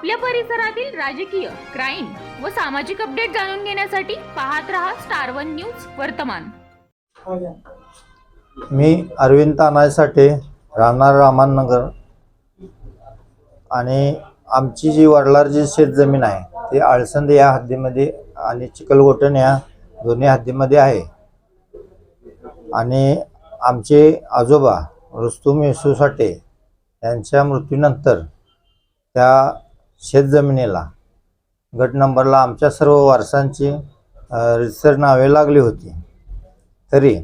आपल्या परिसरातील राजकीय क्राईम व सामाजिक अपडेट जाणून घेण्यासाठी पाहत रहा स्टार वन न्यूज वर्तमान. मी अरविंद तानाय साठे राहणार रामानगर आणि आमची जी वडलारची शेतजमीन आहे ती आळसंद या हद्दीमध्ये आणि चिखलगोटण या दोन्ही हद्दीमध्ये आहे. आणि आमचे आजोबा रुस्तुम येसू साठे यांच्या मृत्यूनंतर त्या शेतजमिनीला. गट नंबरला आमच्या सर्व वारसांची रितसर नावे लागली होती. तरी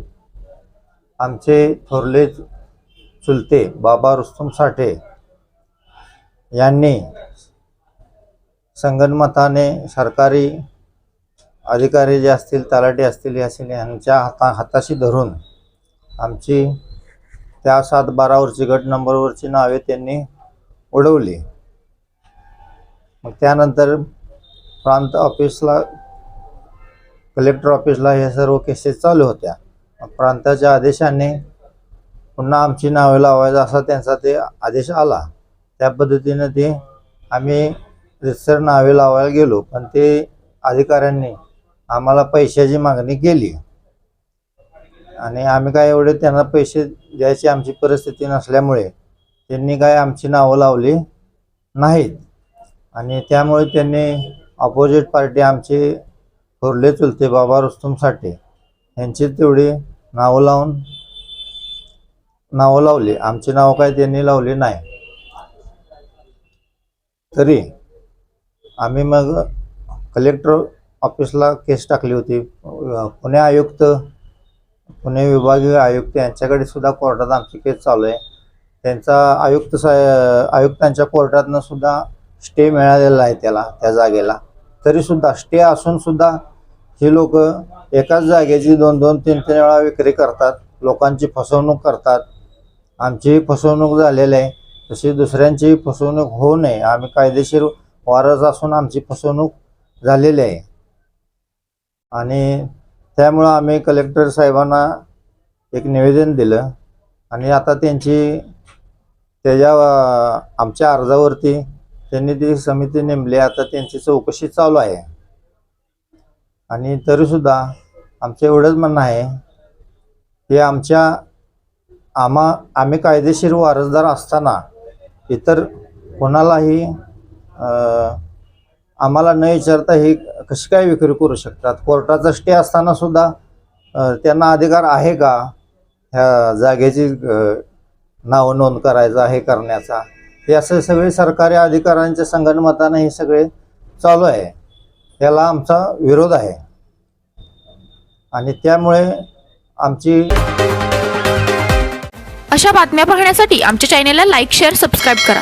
आमचे थोरले चुलते बाबा रुस्तुम साठे यांनी संगणमताने सरकारी अधिकारी जे असतील तलाठी असतील हे असतील यांच्या हाता हाताशी धरून आमची त्या सात बारावरची गट नंबरवरची नावे त्यांनी उडवली. मग त्यानंतर प्रांत ऑफिसला कलेक्टर ऑफिसला हे सर्व केसेस चालू होत्या. प्रांताच्या आदेशाने पुन्हा आमची नावे लावायचं असा त्यांचा ते आदेश आला. त्या पद्धतीनं ते आम्ही रितसर नावे लावायला गेलो पण ते अधिकाऱ्यांनी आम्हाला पैशाची मागणी केली. आणि आम्ही काय एवढे त्यांना पैसे द्यायची आमची परिस्थिती नसल्यामुळे त्यांनी काय आमची नावं लावली नाहीत. आणि त्यामुळे त्यांनी ऑपोजिट पार्टी आमची थोरले चुलते बाबा रुस्तुम साठे. यांची तेवढी नावं लावून नावं लावली. आमची नावं काय त्यांनी लावली नाही. तरी आम्ही मग कलेक्टर ऑफिसला केस टाकली होती. पुणे आयुक्त पुणे विभागीय आयुक्त यांच्याकडे सुद्धा कोर्टात आमची केस चालू आहे. त्यांचा आयुक्त सा आयुक्तांच्या कोर्टातनं सुद्धा स्टे मिळालेला आहे त्याला त्या जागेला. तरीसुद्धा स्टे असून सुद्धा हे लोक एकाच जागेची दोन दोन तीन तीन वेळा विक्री करतात लोकांची फसवणूक करतात. आमचीही फसवणूक झालेली आहे. तशी दुसऱ्यांचीही फसवणूक होऊ नये. आम्ही कायदेशीर वारस असून आमची फसवणूक झालेली आहे. आणि त्यामुळं आम्ही कलेक्टर साहेबांना एक निवेदन दिलं. आणि आता त्यांची त्याच्या आमच्या अर्जावरती त्यांनी ती समिती नेमली. आता त्यांची चौकशी चालू आहे. आणि तरीसुद्धा आमचं एवढंच म्हणणं आहे की आमच्या आम्हा आम्ही कायदेशीर वारसदार असताना इतर कोणालाही आम्हाला न विचारता ही कशी काय विक्री करू शकतात? कोर्टाचा स्टे असताना सुद्धा त्यांना अधिकार आहे का? ह्या जागेची नाव नोंद करायचा हे करण्याचा? हे असे सगळे सरकारी अधिकाऱ्यांच्या संगणमतानं हे सगळे चालू आहे. याला आमचा विरोध आहे. आणि त्यामुळे आमची अशा बातम्या पाहण्यासाठी आमच्या चॅनेलला लाईक शेअर सबस्क्राईब करा.